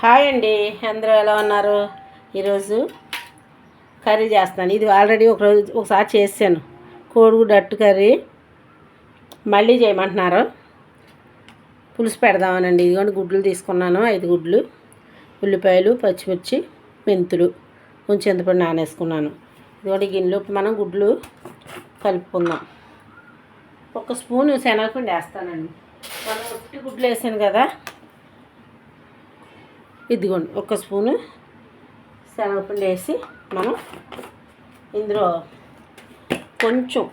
Hi అండి అందరూ ఎలా ఉన్నారు? ఈరోజు కర్రీ చేస్తాను ఇది ఆల్రెడీ ఒక రోజు ఒకసారి చేశాను. కోడిగుడ్డు అట్టు కర్రీ. మళ్ళీ చేయమంటున్నారు. పులుసు పెడదామనండి. ఇదిగోండి గుడ్లు తీసుకున్నాను. ఐదు గుడ్లు. ఉల్లిపాయలు పచ్చిమిర్చి మెంతులు కొంచెం చింతపండు నానేసుకున్నాను. ఇదిగోండి గిన్నెలోకి మనం గుడ్లు కలుపుకుందాం. ఒక స్పూన్ శనగపిండి వేస్తానండి. మనం ఉట్టి గుడ్లు వేసాను కదా ఇదిగోండి ఒక స్పూను శనగపిండి వేసి మనం ఇందులో కొంచెం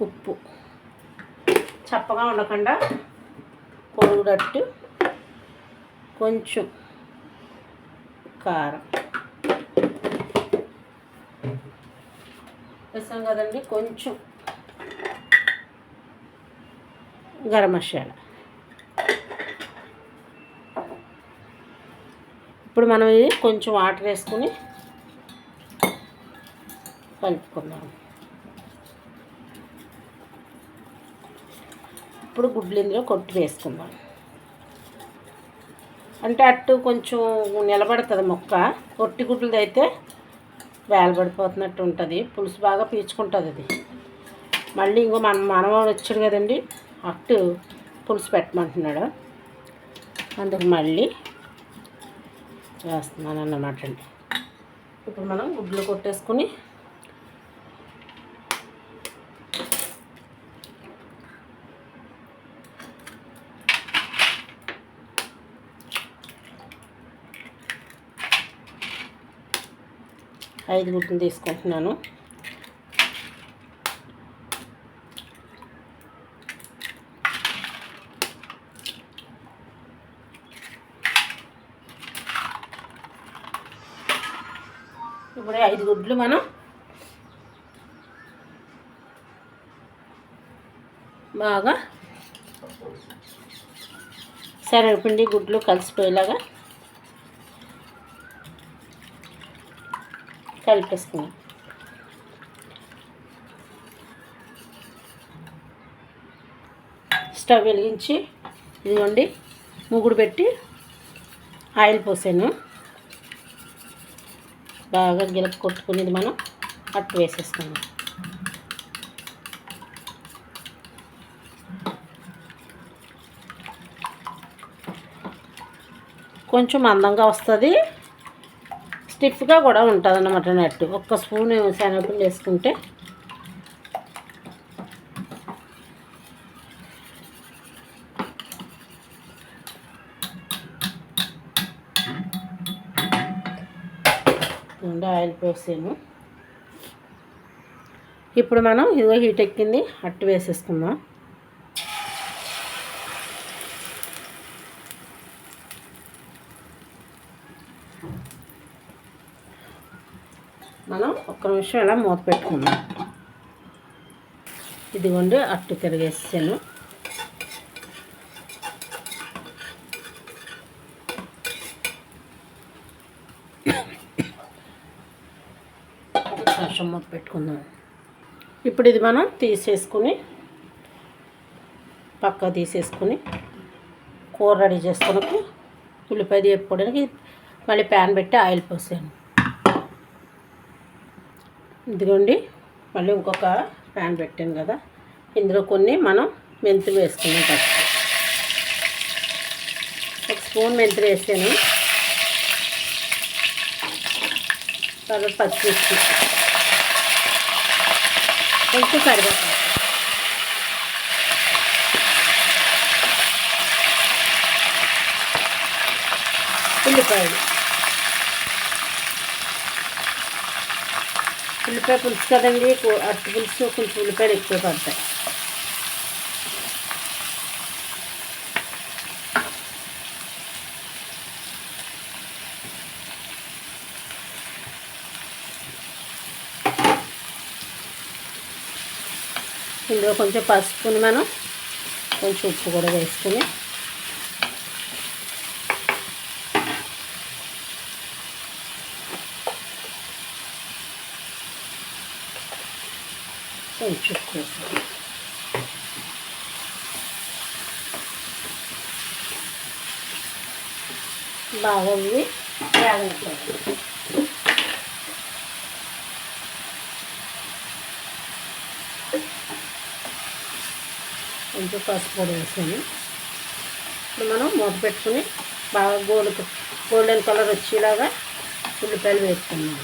ఉప్పు. చప్పగా ఉండకుండా పొరుగుడట్టు కొంచెం కారం. వేసాం కదండి కొంచెం గరం మసాలా. ఇప్పుడు మనం ఇది కొంచెం వాటర్ వేసుకుని కలుపుకుందాం. ఇప్పుడు గుడ్లు ఇందులో కొట్టి వేసుకుందాం. అంటే అట్టు కొంచెం నిలబడుతుంది మొక్క. కొట్టి గుడ్లది అయితే వేలబడిపోతున్నట్టు ఉంటుంది. పులుసు బాగా పీల్చుకుంటుంది అది. మళ్ళీ ఇంకో మన మనవాడు వచ్చాడు కదండి అట్టు పులుసు పెట్టమంటున్నాడు. అందుకు మళ్ళీ వేస్తున్నాను అన్నమాట అండి. ఇప్పుడు మనం గుడ్లు కొట్టేసుకుని ఐదు గుడ్లు తీసుకుంటున్నాను ఇప్పుడు ఐదు గుడ్లు మనం బాగా శనగపిండి గుడ్లు కలిసిపోయేలాగా కలిపేసుకున్నాం స్టవ్ వెలిగించి ఇదిగోండి ముగుడు పెట్టి ఆయిల్ పోసాను. బాగా గిలక కొట్టుకునేది మనం అట్టు వేసేసుకున్నాం కొంచెం మందంగా వస్తుంది. స్టిఫ్గా కూడా ఉంటుంది అన్నమాట నట్టు ఒక్క స్పూన్ శనగపిండి వేసుకుంటే అయిపోసాను. ఇప్పుడు మనం ఇదిగో హీట్ ఎక్కింది అట్టు వేసేసుకుందాం. మనం ఒక్క నిమిషం ఇలా మూత పెట్టుకుందాం. ఇదిగోండి అట్టు తిరిగేసాను నిమిషం మూత పెట్టుకుందాం. ఇప్పుడు ఇది మనం తీసేసుకుని పక్క తీసేసుకుని కూర రెడీ చేసుకుని ఉల్లిపాయ తీయకపోవడానికి మళ్ళీ ప్యాన్ పెట్టి ఆయిల్ పోసాను ఇదిగోండి మళ్ళీ ఇంకొక ప్యాన్ పెట్టాను కదా. ఇందులో కొన్ని మనం మెంతులు వేసుకున్నాం ఫస్ట్. ఒక స్పూన్ మెంతులు వేసాను. తర్వాత పచ్చిమిర్చి. కొంచెం కరివేపాకు. ఉల్లిపాయలు. ఉల్లిపాయ పులుసు కదండి అట్టు పులుసు కొంచెం ఉల్లిపాయలు ఎక్కువ పడతాయి. ఇందులో కొంచెం పసుపుని మనం కొంచెం ఉప్పు కూడా వేసుకుని కొంచెం ఉప్పు వేసుకుని బాగా కొంచెం పసుపు పొడి వేసాను. ఇప్పుడు మనం మూత పెట్టుకుని బాగా గోల్డ్ గోల్డెన్ కలర్ వచ్చేలాగా ఉల్లిపాయలు వేసుకున్నాం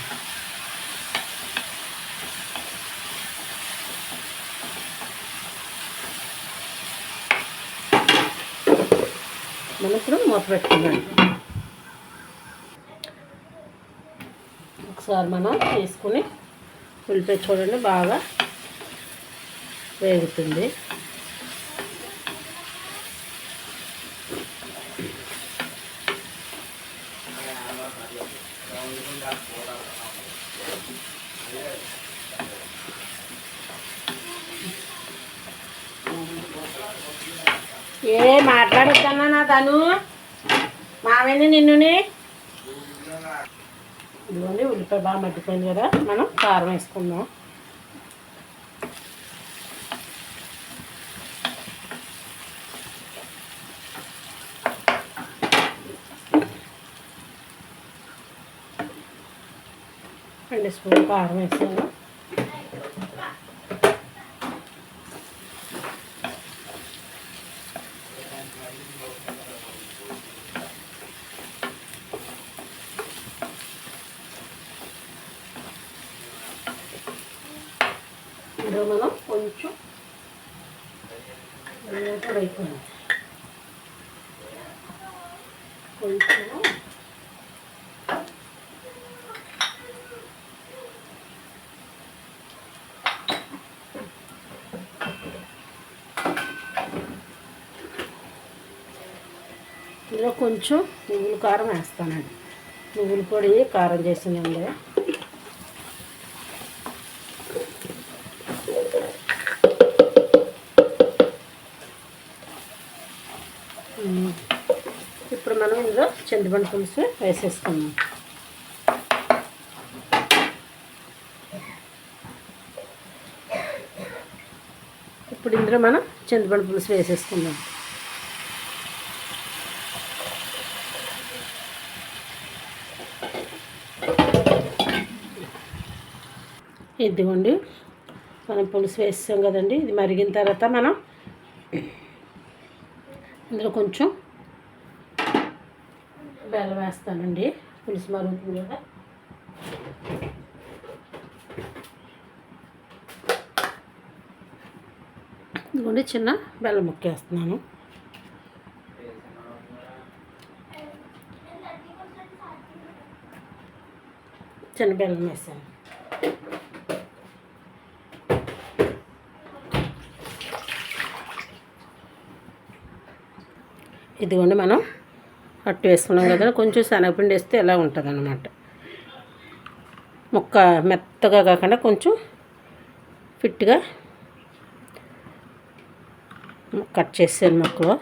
మనం ఇప్పుడు మూత పెట్టుకున్నాం ఒకసారి మనం తీసుకుని ఉల్లిపాయ చూడండి బాగా వేగుతుంది. ఏ మాట్లాడొద్దన్నా నా తను. మామయ్యని నిన్నుని. ఇదిగోండి ఉల్లిపాయ బాగా మగ్గిపోయింది కదా. మనం కారం వేసుకుందాం. రెండు స్పూన్ కారం వేసాను ఇందులో మనం కొంచెం కూడా అయిపోయింది కొంచెం ఇందులో కొంచెం నువ్వుల కారం వేస్తానండి. నువ్వుల పొడి కారం చేసిందండి అందులో చింతపండు పులుసు వేసేసుకున్నాం ఇప్పుడు ఇందులో మనం చింతపండు పులుసు వేసేసుకుందాం. ఇదిగోండి మనం పులుసు వేసాం కదండి ఇది మరిగిన తర్వాత మనం ఇందులో కొంచెం బెల్లం వేస్తానండి. పులుసు మరుగుతుంది కదా. ఇదిగోండి చిన్న బెల్లం ముక్కేస్తున్నాను చిన్న బెల్లం వేసాను. ఇదిగోండి మనం అట్టు వేసుకున్నాం కదా కొంచెం శనగపిండి వేస్తే ఎలా ఉంటుంది అనమాట ముక్క మెత్తగా కాకుండా కొంచెం ఫిట్గా కట్ చేసాను ముక్కలు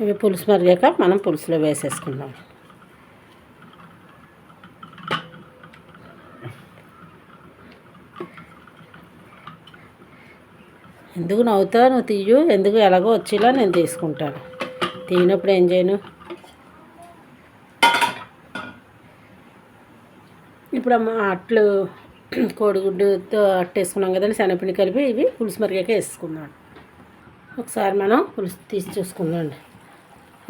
ఇవి పులుసు మరిగాక మనం పులుసులో వేసేసుకుందాం. ఎందుకు నవ్వుతావు? నువ్వు తీయు ఎందుకు ఎలాగో వచ్చేలా నేను తీసుకుంటాను. తీయనప్పుడు ఏం చేయను? ఇప్పుడు అట్లు కోడిగుడ్డుతో అట్టేసుకున్నాం కదండి శనగపిండి కలిపి ఇవి పులుసు మరిగాక వేసుకుందాం. ఒకసారి మనం పులుసు తీసి చూసుకుందామండి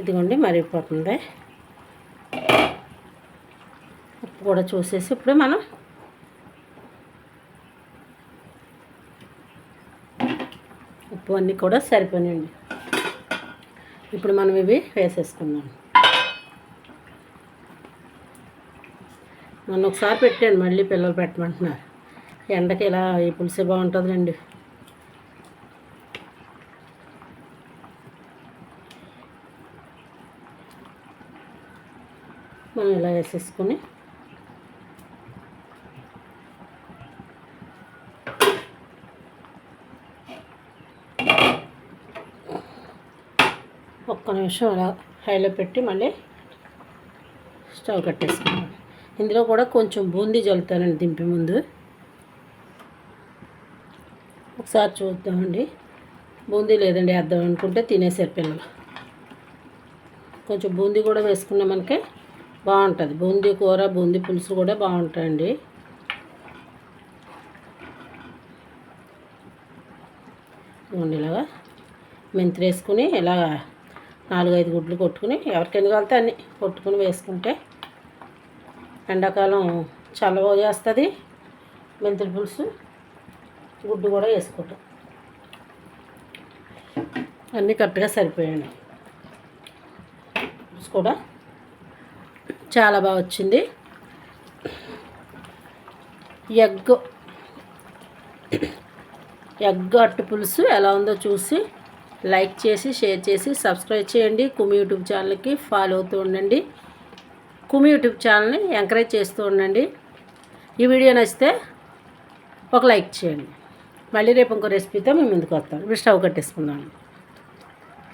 ఇదిగోండి మరిగిపోతుంది. ఉప్పు కూడా చూసేసి ఇప్పుడు మనం ఉప్పు అన్నీ కూడా సరిపోయినాయండి. ఇప్పుడు మనం ఇవి వేసేసుకుందాం. మొన్న ఒకసారి పెట్టాను మళ్ళీ పిల్లలు పెట్టమంటున్నారు. ఎండకి ఇలా ఈ పులిసే బాగుంటుందండి మనం ఇలా వేసేసుకొని ఒక్క నిమిషం అలా హైలో పెట్టి మళ్ళీ స్టవ్ కట్టేసుకున్నాను ఇందులో కూడా కొంచెం బూందీ జల్లుతానండి దింపే ముందు. ఒకసారి చూద్దామండి. బూందీ లేదండి వేద్దాం అనుకుంటే తినేసారు పిల్లలు. కొంచెం బూందీ కూడా వేసుకున్నామనుకే బాగుంటుంది. బూందీ కూర బూందీ పులుసు కూడా బాగుంటాయండి. ఇలాగా మెంతులు వేసుకుని ఇలా నాలుగైదు గుడ్లు కొట్టుకుని ఎవరికైనా కలితే అన్ని కొట్టుకుని వేసుకుంటే ఎండాకాలం చల్లవ చేస్తుంది. మెంతుల పులుసు గుడ్డు కూడా వేసుకుంటాం అన్నీ కరెక్ట్గా సరిపోయాయండి. పులుసు కూడా చాలా బాగా వచ్చింది. ఎగ్. ఎగ్ అట్టు పులుసు ఎలా ఉందో చూసి లైక్ చేసి షేర్ చేసి సబ్స్క్రైబ్ చేయండి. కుమి యూట్యూబ్ ఛానల్కి ఫాలో అవుతూ ఉండండి. కుమి యూట్యూబ్ ఛానల్ని ఎంకరేజ్ చేస్తూ ఉండండి. ఈ వీడియో నచ్చితే ఒక లైక్ చేయండి. మళ్ళీ రేపు ఇంకో రెసిపీతో మేము ముందుకు వస్తాం ఇప్పుడు స్టవ్ కట్టేసుకుందాం